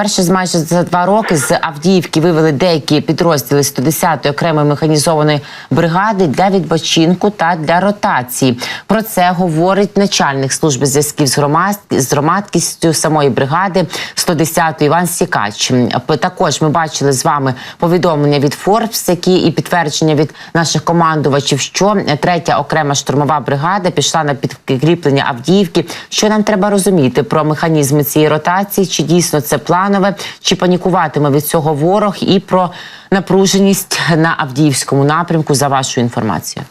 Вперше з майже за два роки з Авдіївки вивели деякі підрозділи 110-ї окремої механізованої бригади для відпочинку та для ротації. Про це говорить начальник служби зв'язків з громад з громадськістю самої бригади 110-ї Іван Сікач. Також ми бачили з вами повідомлення від Форбс, які і підтвердження від наших командувачів, що третя окрема штурмова бригада пішла на підкріплення Авдіївки. Що нам треба розуміти про механізми цієї ротації? Чи дійсно це планове, чи панікуватиме від цього ворог, і про напруженість на Авдіївському напрямку за вашу інформацією?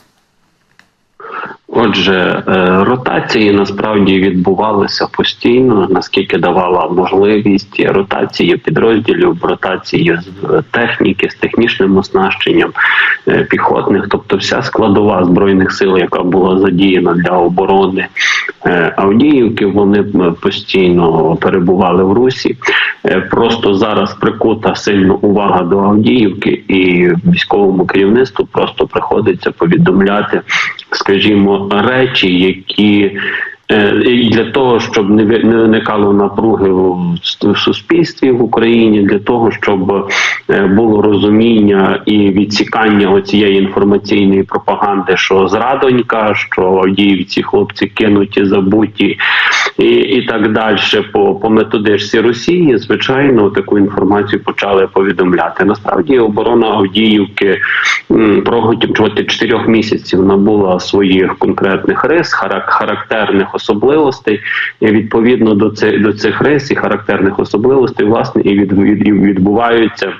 Отже, е, ротації насправді відбувалися постійно, наскільки давала можливість ротації підрозділів, ротації з техніки, з технічним оснащенням е, піхотних, тобто вся складова збройних сил, яка була задіяна для оборони е, Авдіївки, вони постійно перебували в Русі. Просто зараз прикута сильно увага до Авдіївки, і військовому керівництву просто приходиться повідомляти, скажімо, речі, які і для того, щоб не виникало напруги в суспільстві в Україні, для того, щоб було розуміння і відсікання оцієї інформаційної пропаганди, що зрадонька, що діївці хлопці кинуті, забуті і і так далі, по по методичці Росії, звичайно, таку інформацію почали повідомляти. Насправді оборона Авдіївки протягом чотирьох місяців набула своїх конкретних рис, характерних особливостей, і відповідно до цих до цих рис і характерних особливостей, власне, і від, від, відбуваються.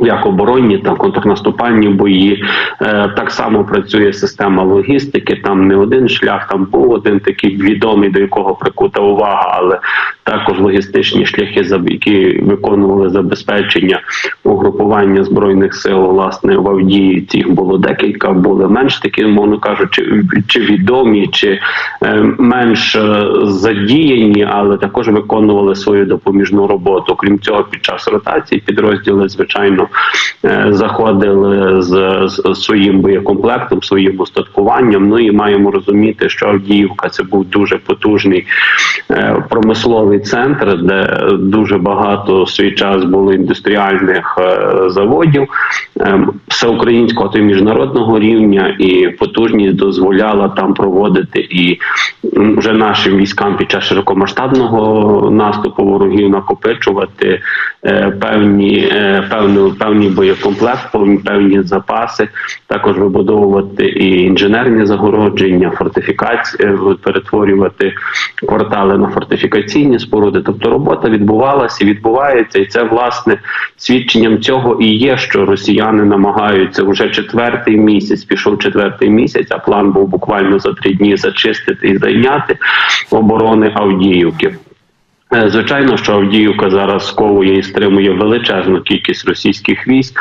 Як оборонні, там контрнаступальні бої е, так само працює система логістики. Там не один шлях, там був один такий відомий, до якого прикута увага, але також логістичні шляхи, які виконували забезпечення угрупування збройних сил власне в Авдіївці. Було декілька, були менш такі, мовно кажучи, чи відомі, чи е, менш е, задіяні, але також виконували свою допоміжну роботу. Крім цього, під час ротації підрозділи звичайно заходили з, своїм боєкомплектом, своїм устаткуванням. Ну і маємо розуміти, що Авдіївка це був дуже потужний е, промисловий центр, де дуже багато в свій час було індустріальних е, заводів. Е, всеукраїнського та міжнародного рівня, і потужність дозволяла там проводити і вже нашим військам під час широкомасштабного наступу ворогів накопичувати певні певну певні боєкомплект, певні запаси, також вибудовувати і інженерні загородження, фортифікації, перетворювати квартали на фортифікаційні споруди. Тобто робота відбувалася, відбувається, і це власне свідченням цього і є, що росіяни намагаються вже четвертий місяць. Пішов четвертий місяць, а план був буквально за три дні зачистити і зайняти оборони Авдіївки. Е, звичайно, що Авдіївка зараз сковує і стримує величезну кількість російських військ,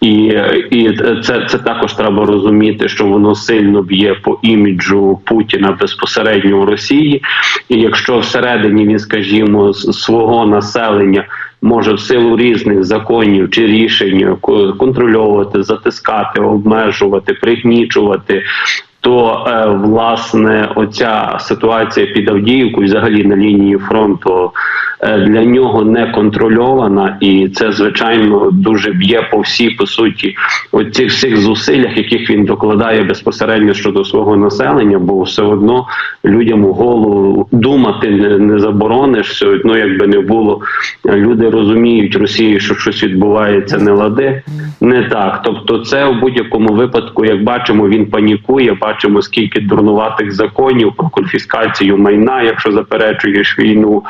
і і це це також треба розуміти, що воно сильно б'є по іміджу Путіна безпосередньо в Росії. І якщо всередині він, скажімо, свого населення може в силу різних законів чи рішень контрольовувати, затискати, обмежувати, пригнічувати то е, власне оця ситуація під Авдіївкою, взагалі на лінії фронту, е, для нього не контрольована, і це звичайно дуже б'є по всій по суті оцих всіх зусиллях, яких він докладає безпосередньо щодо свого населення, бо все одно людям у голову думати не, не заборониш. Все одно, якби не було, люди розуміють Росії, що щось відбувається не лади, не так. Тобто, це в будь-якому випадку, як бачимо, він панікує бачимо, скільки дурнуватих законів про конфіскацію майна, якщо заперечуєш війну,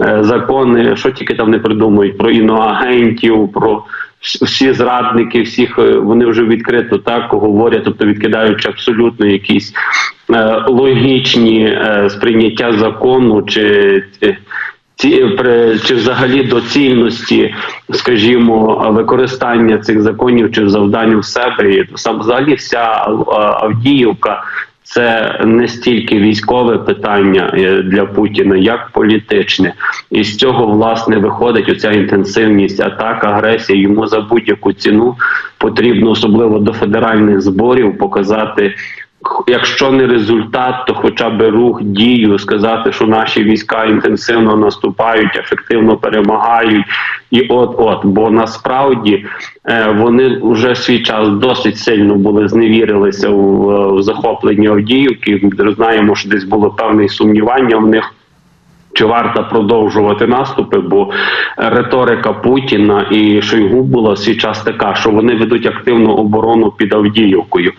е, закони, що тільки там не придумують про іноагентів, про всі зрадники, всіх е, вони вже відкрито так говорять, тобто відкидаючи абсолютно якісь е, логічні сприйняття закону чи. Ці чи взагалі доцільності, скажімо, використання цих законів чи завдань в себе і сам взагалі вся Авдіївка. Це не стільки військове питання е, для Путіна, як політичне, і з цього власне виходить оця інтенсивність атак, агресія. Йому за будь-яку ціну потрібно особливо до федеральних зборів показати якщо не результат, то хоча б рух дію, сказати, що наші війська інтенсивно наступають, ефективно перемагають, і от от, бо насправді е, вони вже свій час досить сильно були зневірилися в е, у захопленні Авдіївки. Знаємо, що десь було певне сумнівання в них. Чи варто продовжувати наступи? Бо риторика Путіна і Шойгу була свій час така, що вони ведуть активну оборону під Авдіївкою,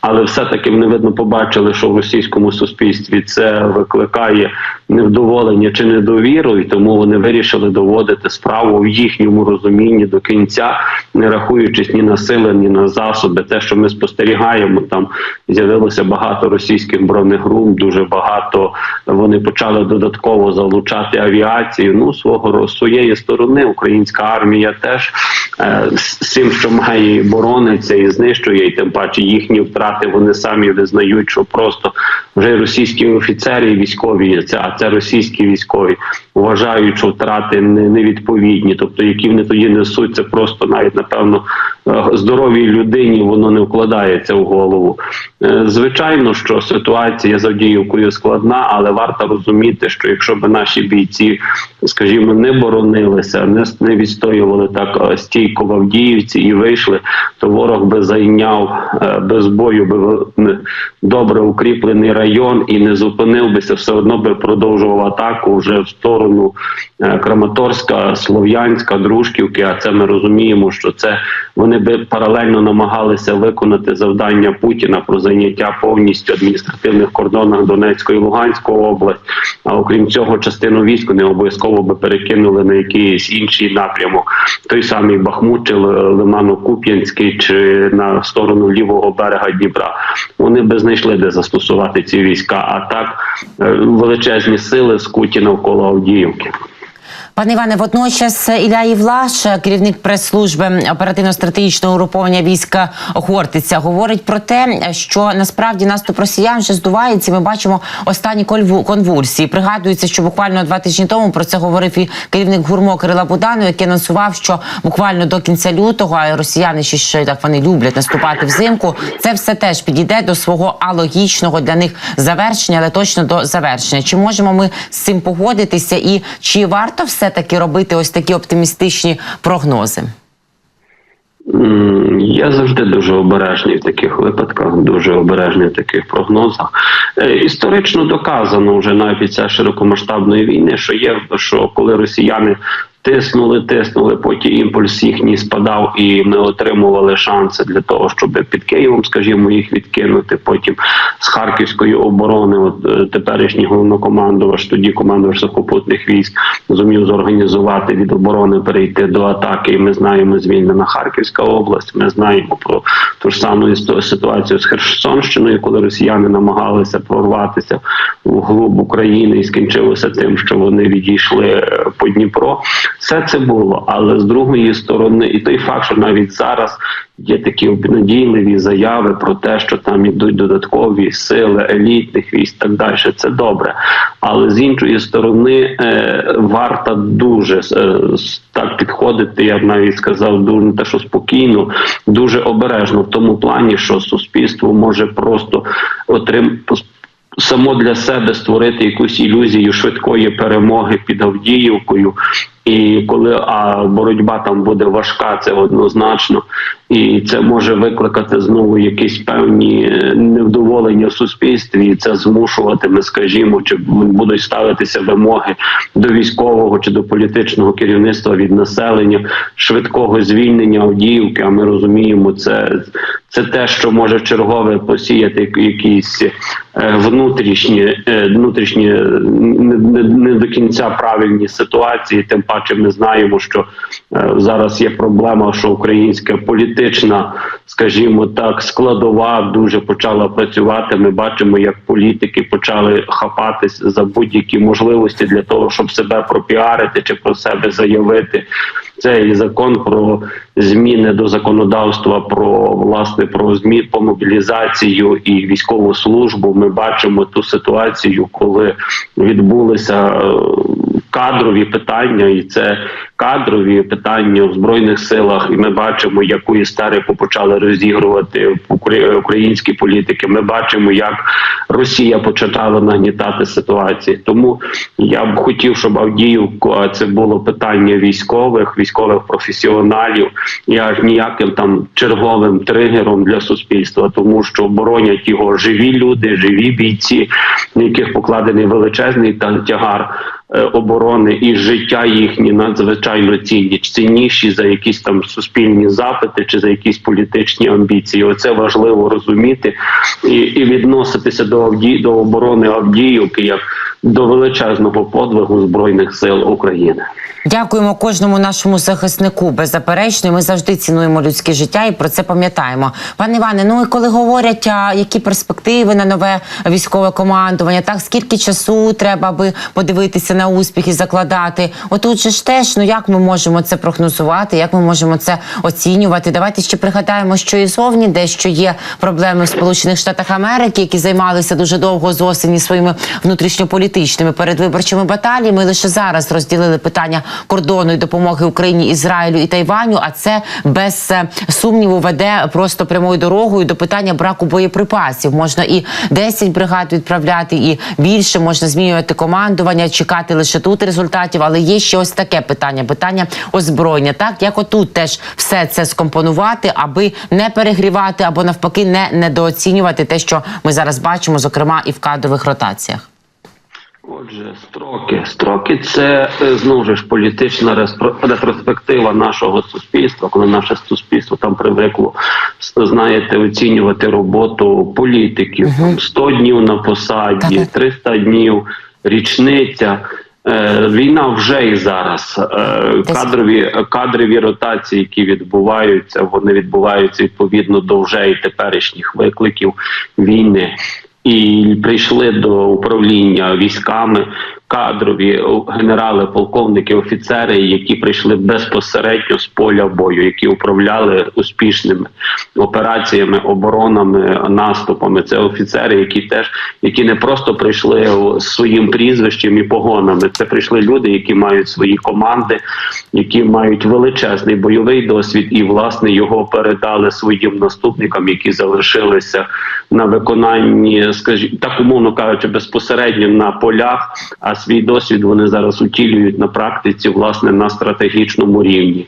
але все-таки вони видно побачили, що в російському суспільстві це викликає невдоволення чи недовіру, і тому вони вирішили доводити справу в їхньому розумінні до кінця, не рахуючись ні на сили, ні на засоби. Те, що ми спостерігаємо, там з'явилося багато російських бронегрум, дуже багато вони почали додатково залучати авіацію. Ну свого своєї сторони українська армія теж е, з цим, що має борониться і знищує, і тим паче їхні втрати вони самі визнають, що просто вже російські офіцери і військові, це а це російські військові вважають, що втрати не, невідповідні, тобто які вони тоді несуть, це просто навіть напевно е, здоровій людині воно не вкладається в голову. Е, Звичайно, що ситуація з Авдіївкою складна, але варто розуміти, що якщо б наші бійці, скажімо, не боронилися, не, не відстоювали так е, стійко в Авдіївці і вийшли, то ворог би зайняв без бою би добре укріплений район і не зупинив бися, все одно би продовжував атаку вже в сторону е, Краматорська, Слов'янська, Дружківки. А це ми розуміємо, що це вони би паралельно намагалися виконати завдання Путіна про заняття повністю адміністративних кордонах Донецької і Луганської області. А окрім цього, частину військ не обов'язково би перекинули на якийсь інший напрямок, той самий Бахмут чи Лимано-Куп'янський, чи на сторону лівого берега Дніпра. Вони би знайшли де застосувати ці війська. А так величезні сили скуті навколо Авдіївки. Пане Іване, водночас Ілля Євлаш, керівник прес-служби оперативно-стратегічного угруповання війська Хортиця, говорить про те, що насправді наступ росіян вже здувається. Ми бачимо останні конвульсії. Пригадується, що буквально два тижні тому про це говорив і керівник гурмо Кирила Буданов, який анонсував, що буквально до кінця лютого а росіяни ще ще так вони люблять наступати взимку. Це все теж підійде до свого алогічного для них завершення, але точно до завершення. Чи можемо ми з цим погодитися, і чи варто все таки робити ось такі оптимістичні прогнози? Я завжди дуже обережний в таких випадках, дуже обережний в таких прогнозах. Е, Історично доказано вже навіть під широкомасштабної війни, що є що коли росіяни тиснули, тиснули, потім імпульс їхній спадав, і ми отримували шанси для того, щоб під Києвом, скажімо, їх відкинути. Потім з харківської оборони, от е, теперішній головнокомандувач, тоді командувач сухопутних військ, зумів зорганізувати від оборони перейти до атаки. І ми знаємо звільнена Харківська область. Ми знаємо про ту ж саму ситуацію з Херсонщиною, коли росіяни намагалися прорватися в глуб України і скінчилося тим, що вони відійшли е, по Дніпро. Все це було, але з другої сторони, і той факт, що навіть зараз є такі обнадійливі заяви про те, що там ідуть додаткові сили елітних військ, так далі. Це добре. Але з іншої сторони, е, варто дуже е, так підходити. Я б навіть сказав, дуже не те, що спокійно, дуже обережно в тому плані, що суспільство може просто отрим само для себе створити якусь ілюзію швидкої перемоги під Авдіївкою. І коли а боротьба там буде важка, це однозначно, і це може викликати знову якісь певні е, невдоволення в суспільстві. І це змушуватиме, скажімо, чи будуть ставитися вимоги до військового чи до політичного керівництва від населення швидкого звільнення Авдіївки. А ми розуміємо, це, це те, що може чергове посіяти якісь е, внутрішні, е, внутрішні не, не, не до кінця правильні ситуації. Тим паче, ми знаємо, що е, зараз є проблема, що українська політична, скажімо так, складова дуже почала працювати. Ми бачимо, як політики почали хапатись за будь-які можливості для того, щоб себе пропіарити чи про себе заявити. Це і закон про зміни до законодавства про власне про змі по мобілізацію і військову службу. Ми бачимо ту ситуацію, коли відбулися е, кадрові питання, і це кадрові питання в збройних силах. І ми бачимо, яку істерику почали розігрувати укра- українські політики. Ми бачимо, як Росія почала нагнітати ситуації. Тому я б хотів, щоб Авдіївка це було питання військових, військових професіоналів, і аж ніяким там черговим тригером для суспільства, тому що боронять його живі люди, живі бійці, на яких покладений величезний тягар оборони і життя їхні надзвичайно цінні, цінніші за якісь там суспільні запити чи за якісь політичні амбіції. Оце важливо розуміти і, і відноситися до Авді... до оборони Авдіївки як до величезного подвигу збройних сил України. Дякуємо кожному нашому захиснику. Беззаперечно, ми завжди цінуємо людське життя і про це пам'ятаємо. Пане Іване, ну і коли говорять, а, які перспективи на нове військове командування, так скільки часу треба аби подивитися на успіх і закладати? Отут же ж теж, ну як ми можемо це прогнозувати, як ми можемо це оцінювати? Давайте ще пригадаємо, що і зовні дещо є проблеми в Сполучених Штатах Америки, які займалися дуже довго з осені своїми внутрішньополітичними передвиборчими баталіями. Лише зараз розділили питання кордону і допомоги Україні, Ізраїлю і Тайваню. А це без е, сумніву веде просто прямою дорогою до питання браку боєприпасів. Можна і 10 бригад відправляти, і більше можна змінювати командування, чекати лише тут результатів. Але є ще ось таке питання: питання озброєння. Так як отут теж все це скомпонувати, аби не перегрівати або навпаки не недооцінювати те, що ми зараз бачимо, зокрема і в кадрових ротаціях. Отже, строки. Строки це е, знову ж політична ретроспектива нашого суспільства, коли наше суспільство там привикло знаєте, оцінювати роботу політиків. Там 100 днів на посаді, Так. 300 днів, річниця. Е, Війна вже і зараз Е, кадрові кадрові ротації, які відбуваються, вони відбуваються відповідно до вже і теперішніх викликів війни. І прийшли до управління військами кадрові генерали, полковники, офіцери, які прийшли безпосередньо з поля бою, які управляли успішними операціями, оборонами, наступами. Це офіцери, які теж які не просто прийшли своїм прізвищем і погонами. Це прийшли люди, які мають свої команди, які мають величезний бойовий досвід, і власне його передали своїм наступникам, які залишилися на виконанні, скажімо, так умовно кажучи, безпосередньо на полях. А свій досвід вони зараз утілюють на практиці, власне, на стратегічному рівні.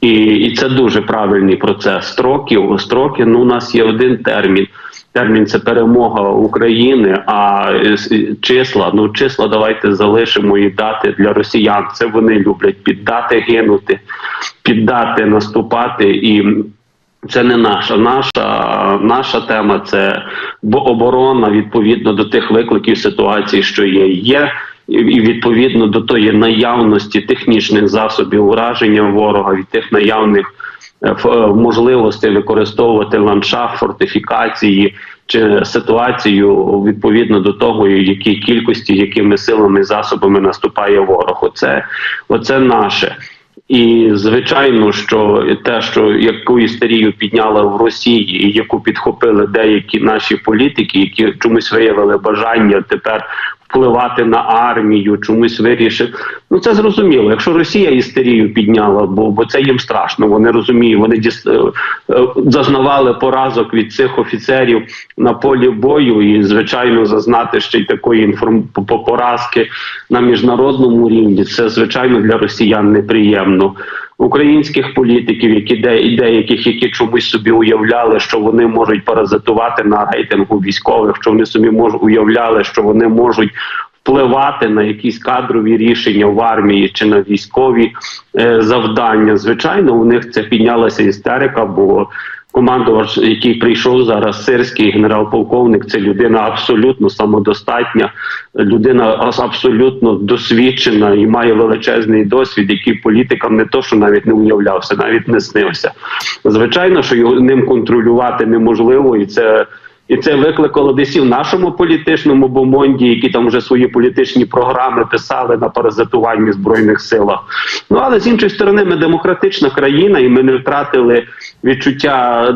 І, і це дуже правильний процес. Строків строки. Ну, у нас є один термін. Термін це перемога України. А е, числа, ну числа давайте залишимо і дати для росіян. Це вони люблять піддати, гинути, піддати, наступати і. Це не наша. Наша наша тема це бо- оборона відповідно до тих викликів ситуації, що є. Є і відповідно до тої наявності технічних засобів ураження ворога від тих наявних е, е, можливостей використовувати ландшафт, фортифікації чи ситуацію відповідно до того, які кількості, якими силами і засобами наступає ворог. Оце, оце наше. І звичайно, що те, що яку істерію підняла в Росії, яку підхопили деякі наші політики, які чомусь виявили бажання тепер впливати на армію, чомусь вирішив. Ну це зрозуміло. Якщо Росія істерію підняла, бо бо це їм страшно. Вони розуміють, вони діс, е, е, зазнавали поразок від цих офіцерів на полі бою, і звичайно, зазнати ще й такої інформ по- по- поразки на міжнародному рівні. Це звичайно для росіян неприємно. Українських політиків, які де і деяких, які чомусь собі уявляли, що вони можуть паразитувати на рейтингу військових, що вони собі можуть уявляли, що вони можуть впливати на якісь кадрові рішення в армії чи на військові е, завдання. Звичайно, у них це піднялася істерика, бо командувач, який прийшов зараз, сирський генерал-полковник, це людина абсолютно самодостатня, людина абсолютно досвідчена і має величезний досвід, який політикам не то, що навіть не уявлявся, навіть не снився. Звичайно, що його ним контролювати неможливо, і це. І це викликало десь і в нашому політичному бомонді, які там вже свої політичні програми писали на паразитуванні збройних силах. Ну але з іншої сторони, ми демократична країна, і ми не втратили відчуття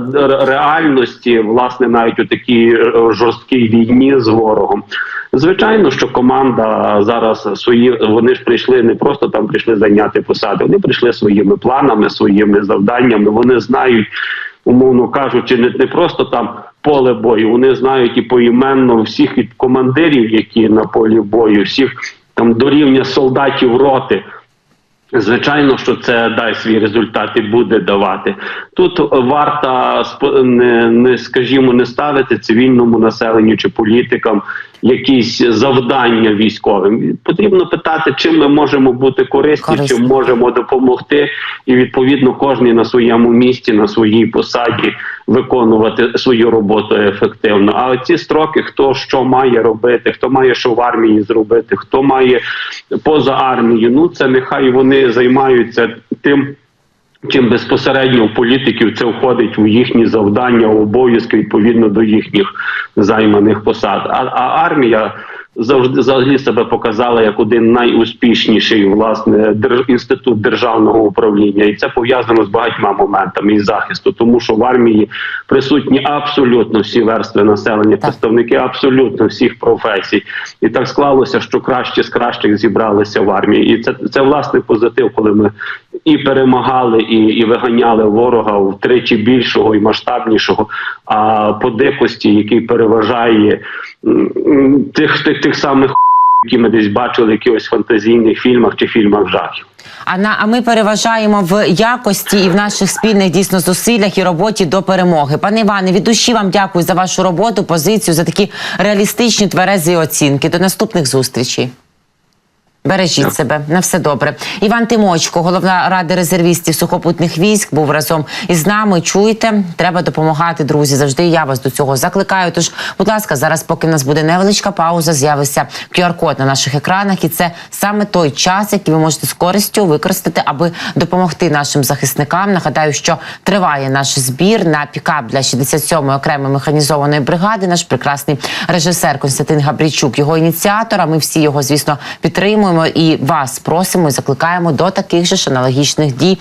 реальності, власне, навіть у такій е, жорсткій війні з ворогом. Звичайно, що команда зараз свої вони ж прийшли не просто там прийшли зайняти посади, вони прийшли своїми планами, своїми завданнями. Вони знають, умовно кажучи, не, не просто там поле бою. Вони знають і поіменно всіх від командирів, які на полі бою, всіх там до рівня солдатів роти. Звичайно, що це дасть свій результат і буде давати. Тут варто не, не скажімо, не ставити цивільному населенню чи політикам якісь завдання військовим. Потрібно питати, чим ми можемо бути корисні, Корисні. чим можемо допомогти, і відповідно кожен на своєму місці, на своїй посаді виконувати свою роботу ефективно. А ці строки, хто що має робити, хто має що в армії зробити, хто має поза армією, ну це нехай вони займаються тим. Чим безпосередньо у політиків це входить у їхні завдання, обов'язки відповідно до їхніх займаних посад. А, а армія завжди взагалі себе показала як один найуспішніший власне держ, інститут державного управління, і це пов'язано з багатьма моментами і захисту, тому що в армії присутні абсолютно всі верстви населення, представники абсолютно всіх професій, і так склалося, що краще з кращих зібралися в армії, і це це власне позитив, коли ми і перемагали, і, і виганяли ворога втричі більшого і масштабнішого. А по дикості, який переважає тих тих тих самих, які ми десь бачили в якихось фантазійних фільмах чи фільмах жахів. А на а ми переважаємо в якості і в наших спільних дійсно зусиллях і роботі до перемоги. Пане Іване, від душі вам дякую за вашу роботу, позицію, за такі реалістичні тверезі оцінки. До наступних зустрічей. Бережіть себе на все добре. Іван Тимочко, голова ради резервістів сухопутних військ, був разом із нами. Чуєте, треба допомагати, друзі. Завжди я вас до цього закликаю. Тож, будь ласка, зараз, поки в нас буде невеличка пауза, з'явиться QR-код на наших екранах, і це саме той час, який ви можете з користю використати, аби допомогти нашим захисникам. Нагадаю, що триває наш збір на пікап для 67-ї окремої механізованої бригади. Наш прекрасний режисер Константин Габрійчук, його ініціатор. А Ми всі його, звісно, підтримуємо і вас просимо і закликаємо до таких же ж аналогічних дій.